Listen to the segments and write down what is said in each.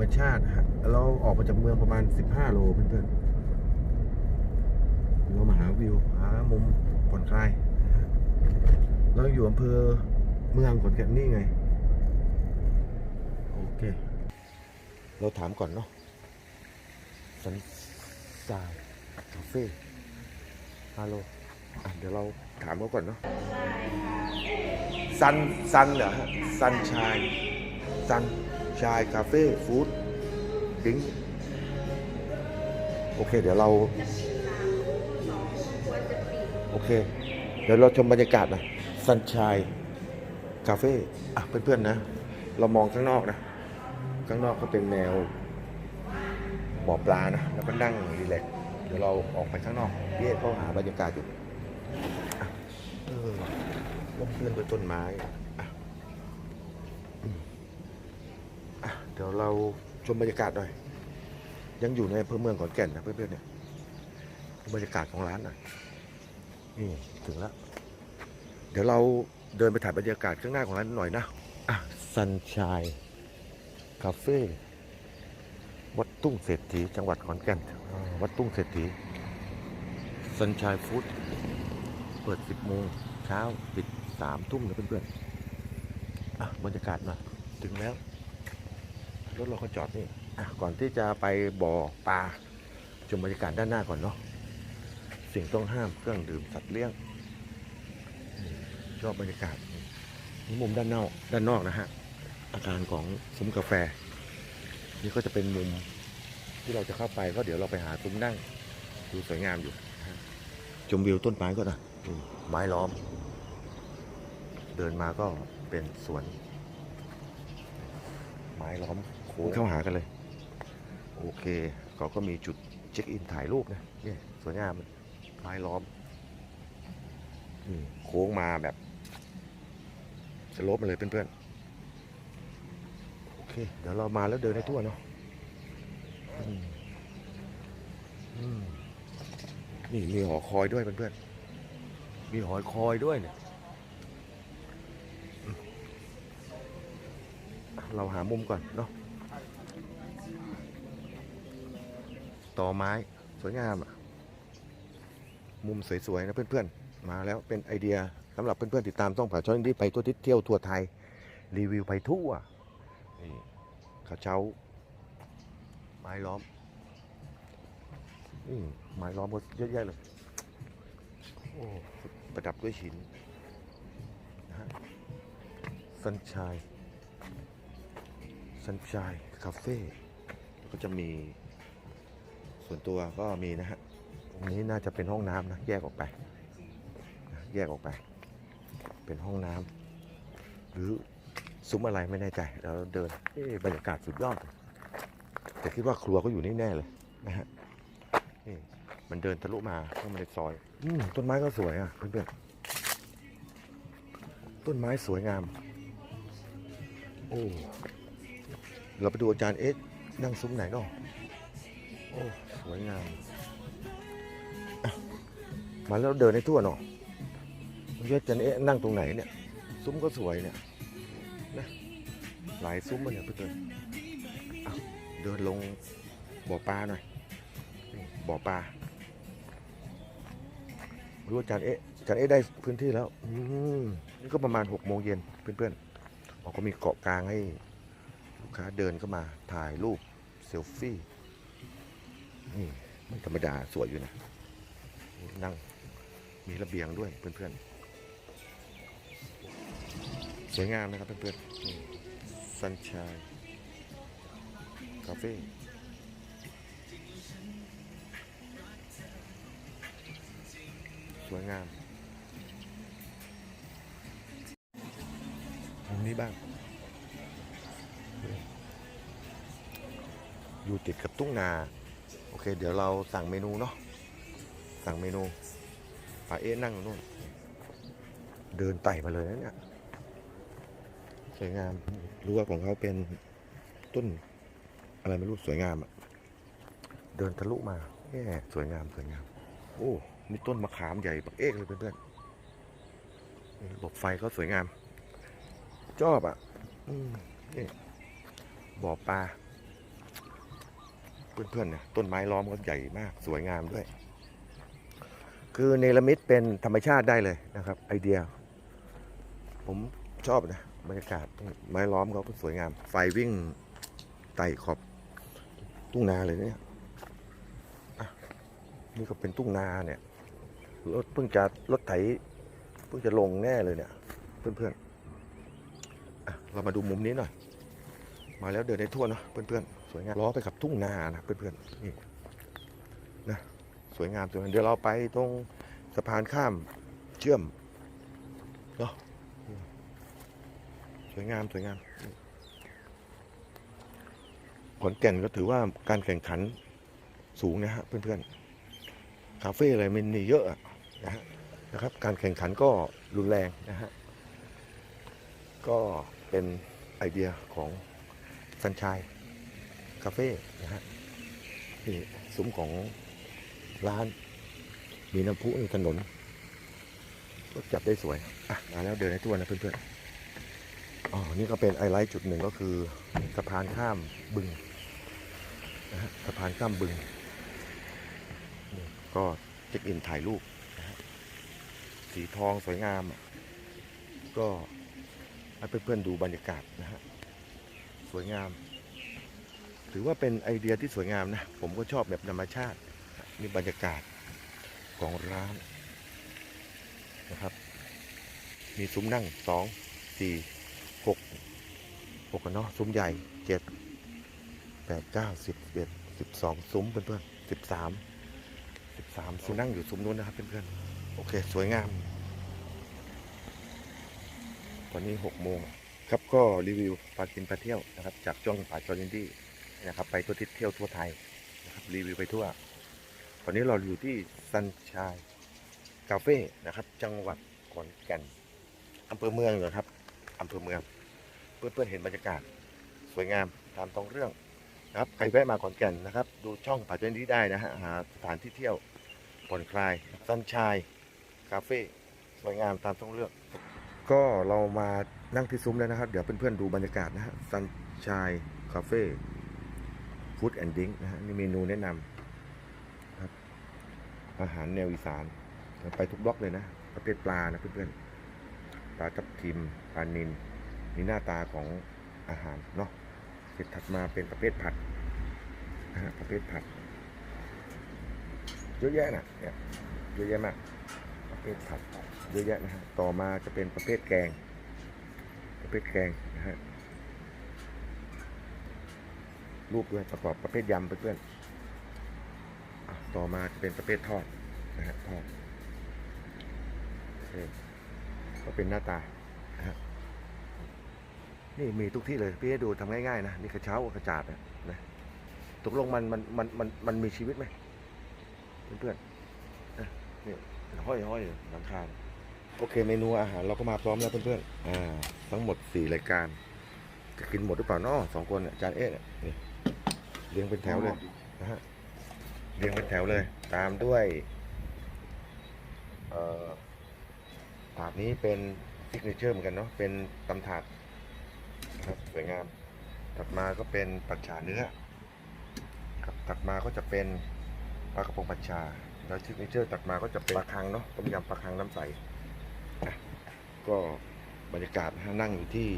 รมชาติฮะเราออกมาจากเมืองประมาณ 15 โลเพื่อนๆเรามาหาวิวหามุมผ่อนคลายนะฮะเราอยู่อำเภอเมืองขอนแก่นนี่ไง โอเค เราถามก่อนเนาะสันสายคาเฟ่ฮัลโหลอะเดี๋ยวเราถามเขาก่อนเนาะซันซันเหรอฮะซันชายซัน ชายคาเฟ่ฟู้ดดิ้งโอเค เดี๋ยวเรา โอเค เดี๋ยวเราชมบรรยากาศนะซันชายคาเฟ่อะเพื่อนๆนะ เรามองข้างนอกนะ ข้างนอกก็เป็นแนวบ่อปลานะ แล้วก็นั่งรีแลกเดี๋ยวเราออกไปข้างนอกเพี่อกเข้าหาบรรยากาศอยู่อะเออลมเพื่อนด้วยต้นไม้อะอืมอะเดี๋ยวเราชมบรรยากาศหน่อย ยังอยู่ในอำเภอเมืองขอนแก่นนะเพื่อนๆเนี่ยบรรยากาศของร้านหน่อยนี่ถึงแล้ว เดี๋ยวเราเดินไปถ่ายบรรยากาศข้างหน้าของร้านหน่อยนะอะซันชายคาเฟ่วัดตุ้งเศรษฐีจังหวัดขอนแก่นวัดตุ้งเศรษฐีซันชายฟู้ดเปิด 10โมงเช้าปิด3ทุ่มนะเพื่อนๆอะบรรยากาศหน่อยถึงแล้ว รถเราก็จอดนี่ก่อนที่จะไปบ่อปลาชมบรรยากาศด้านหน้าก่อนเนาะสิ่งต้องห้ามเครื่องดื่มสัตว์เลี้ยงชอบบรรยากาศนี่มุมด้านนอกด้านนอกนะฮะอาคารของซุ้มกาแฟ นี่ก็จะเป็นมุมที่เราจะเข้าไปก็เดี๋ยวเราไปหาซุ้มนั่งดูสวยงามอยู่ชมวิวต้นไม้ก็นะไม้ล้อม เดินมาก็เป็นสวน ไม้ล้อม เข้าหากันเลย โอเคเขาก็มีจุดเช็คอินถ่ายรูปนะนี่สวยงามไม้ล้อมอืมโค้งมาแบบสโลปมาเลยเพื่อนๆ โอเค เดี๋ยวเรามาแล้วเดินให้ทั่วเนาะอืมอืมนี่มีหอคอยด้วยเพื่อนๆ มีหอคอยด้วยเนี่ยอืมเราหามุมก่อนเนาะ ตอไม้ สวยงามอะมุมสวยๆนะเพื่อนๆ มาแล้วเป็นไอเดียสำหรับเพื่อนๆติดตามต้องผ่าช่องที่ไปทั่วทิศเที่ยวทั่วไทย รีวิวไปทั่วนี่กระเช้า ไม้ล้อมนี่ไม้ล้อมก็เยอะแยะเลยโอ้ประดับด้วยหินนะฮะสันชายสันชายคาเฟ่ก็จะมี ส่วนตัวก็มีนะฮะตรงนี้น่าจะเป็นห้องน้ำนะแยกออกไปนะแยกออกไป เป็นห้องน้ำหรือซุ้มอะไรไม่แน่ใจแล้วเดินเอ๊บรรยากาศสุดยอดเลยแต่คิดว่าครัวก็อยู่นี่แน่เลยนะฮะนี่มันเดินทะลุมาเข้ามาในซอยอมต้นไม้ก็สวยอะเพื่อนๆต้นไม้สวยงาม โอ้เราไปดูอาจารย์เอ๊ะนั่งซุ้มไหนเนาะ โอ้สวยงามมาแล้วเดินให้ทั่วเนาะไม่ใช่อาจารย์เอ๊ะนั่งตรงไหนเนี่ย ซุ้มก็สวยเนี่ยนะหลายซุ้มมันเนี่ยเพื่อนๆเดินลงบ่อปลาหน่อยบ่อปลารู้อาจารย์เอ๊ะอาจารย์เอ๊ะได้พื้นที่แล้วอืมนี่ก็ประมาณหกโมงเย็นเพื่อนๆเขาก็มีเกาะกลางให้ลูกค้าเดินเข้ามาถ่ายรูปเซลฟี่ นี่ไม่ธรรมดาสวยอยู่นะ นั่งมีระเบียงด้วยเพื่อนๆ สวยงามนะครับเพื่อนๆซันชายคาเฟ่สวยงามมุมนี้บ้าง อยู่ติดกับตุ้งนา โอเค เดี๋ยวเราสั่งเมนูเนาะสั่งเมนูป่าเอ๊ะนั่งอยู่นู่น เดินไต่มาเลยนะเนี่ยสวยงามรู้วของเขาเป็นต้น อะไรไม่รู้สวยงามอะเดินทะลุมาแย่สวยงามสวยงาม โอ้นี่ต้นมะขามใหญ่ปักเอกเลยเพื่อนๆระบบไฟก็สวยงาม ชอบอะอืมนี่บ่อปลา เพื่อนๆเนี่ยต้นไม้ล้อมก็ใหญ่มากสวยงามด้วย คือเนรมิตเป็นธรรมชาติได้เลยนะครับ ไอเดีย ผมชอบนะบรรยากาศไม้ล้อมเขาสวยงาม ไฟวิ่งไต่ขอบทุ่งนาเลยเนี่ยนี่ก็เป็นทุ่งนาเนี่ยรถเพิ่งจะรถไถเพิ่งจะลงแน่เลยเนี่ย เพื่อนๆเรามาดูมุมนี้หน่อย มาแล้วเดินได้ทั่วเนาะเพื่อนๆ สวยงามล้อไปกับทุ่งนานะเพื่อนๆนี่นะสวยงามสวยงามเดี๋ยวเราไปตรงสะพานข้ามเชื่อมเนาะสวยงามสวยงามขอนแก่นก็ถือว่าการแข่งขันสูงนะฮะเพื่อนๆคาเฟ่อะไรมันมีเยอะนะฮะนะครับ การแข่งขันก็รุนแรงนะฮะก็เป็นไอเดียของสันชาย คาเฟ่นะฮะนี่ซุ้มของร้าน มีน้ำพุในถนนรถจับได้สวย อะ มาแล้วเดินให้ทั่วนะเพื่อนๆ อ๋อ นี่ก็เป็นไอไลท์จุดหนึ่งก็คือสะพานข้ามบึงนะฮะสะพานข้ามบึงนี่ก็เช็คอินถ่ายรูปนะฮะสีทองสวยงาม ก็ให้เพื่อนๆดูบรรยากาศนะฮะ สวยงาม ถือว่าเป็นไอเดียที่สวยงามนะ ผมก็ชอบแบบธรรมชาตินี่บรรยากาศของร้านนะครับ มีซุ้มนั่งสองสี่หกหกกันเนาะซุ้มใหญ่เจ็ดแปดเก้าสิบเอ็ดสิบสองซุ้มเพื่อนๆสิบสามสิบสามซุ้มนั่งอยู่ซุ้มนู้นนะครับเพื่อนๆโอเค สวยงามตอนนี้หกโมงครับก็รีวิวปลากินปลาเที่ยวนะครับ จากช่องป่าจอรินดี้ นะครับ ไปทั่วทิศเที่ยวทั่วไทยนะครับรีวิวไปทั่ว ตอนนี้เราอยู่ที่ซันชายคาเฟ่นะครับ จังหวัดขอนแก่นอำเภอเมืองเหรอครับอำเภอเมือง เพื่อนๆเห็นบรรยากาศ สวยงามตามตรงเรื่องนะครับใครแวะมาขอนแก่นนะครับ ดูช่องป่าจอรินดี้ได้นะฮะหาสถานที่เที่ยวผ่อนคลายซันชายคาเฟ่สวยงามตามต้องเลือกก็เรามานั่งที่ซุ้มแล้วนะครับ เดี๋ยวเพื่อนๆดูบรรยากาศนะฮะซันชายคาเฟ่ ฟู้ดแอนด์ดิ้งนะฮะนี่เมนูแนะนำครับ อาหารแนวอีสาน ไปทุกบล็อกเลยนะประเภทปลานะเพื่อนๆปลาทับทิมปลานิลนี่หน้าตาของอาหารเนาะเสร็จถัดมาเป็นประเภทผัดนะฮะประเภทผัดเยอะแยะนะเนี่ยเยอะแยะมาก ประเภทผัดเยอะแยะนะฮะต่อมาจะเป็นประเภทแกง ประเภทแกงนะฮะ รูปด้วยประกอบประเภทยำเพื่อนๆต่อมาจะเป็นประเภททอดนะฮะทอดก็เป็นหน้าตานะฮะนี่มีทุกที่เลยพี่ให้ดูทำง่ายๆนะนี่กระเช้ากระจาดนะนะตกลงมันมันมันมันมันมีชีวิตไหมเพื่อนๆนี่ห้อยห้อยหลังคาโอเคเมนูอาหารเราก็มาพร้อมแล้วเพื่อนๆอ่าทั้งหมดสี่รายการจะกินหมดหรือเปล่าเนาะสองคนเนี่ยจานเอ๊ะเนี่ยนี่ เรียงเป็นแถวเลยนะฮะเรียงเป็นแถวเลย ตามด้วยเอ่อถาดนี้เป็นซิกเนเจอร์เหมือนกันเนาะเป็นตำถาดนะครับสวยงาม ถัดมาก็เป็นผัดฉาเนื้อครับถัดมาก็จะเป็นปลากระพงผัดชาแล้วซิกเนเจอร์ตัดมาก็จะเป็นปลาคังเนาะต้มยำปลาคังน้ำใสนะก็บรรยากาศนะฮะนั่งอยู่ที่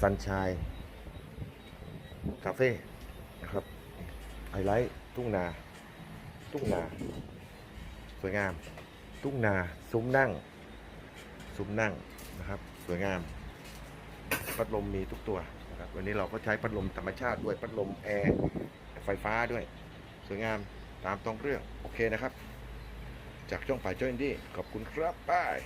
ซันชาย คาเฟ่นะครับไฮไลท์ทุ่งนา ทุ่งนา สวยงาม ทุ่งนาซุ้มนั่ง ซุ้มนั่งนะครับ สวยงาม พัดลมมีทุกตัวนะครับวันนี้เราก็ใช้พัดลมธรรมชาติด้วยพัดลมแอร์ไฟฟ้าด้วย สวยงามตามตรงเรื่อง โอเคนะครับ จากช่องฝ่ายเจ้าอินดี้ขอบคุณครับบาย